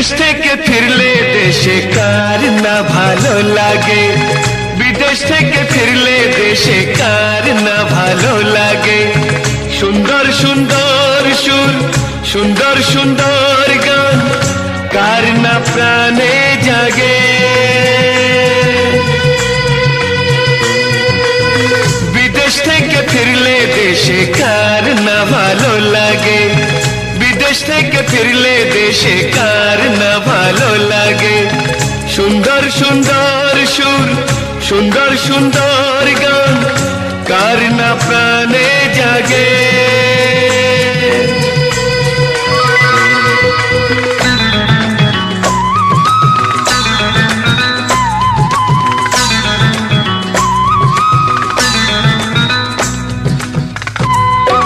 বিদেশ থেকে ফিরলে দেশে কার না ভালো লাগে? বিদেশ থেকে ফিরলে দেশে কার না ভালো লাগে? সুন্দর সুন্দর সুর, সুন্দর সুন্দর গান, কার না প্রাণে জাগে? বিদেশ থেকে ফিরলে দেশে কার বিদেশ থেকে ফিরলে দেশে কার না ভালো লাগে? সুন্দর সুন্দর সুর, সুন্দর সুন্দর গান, কার না প্রাণে জাগে?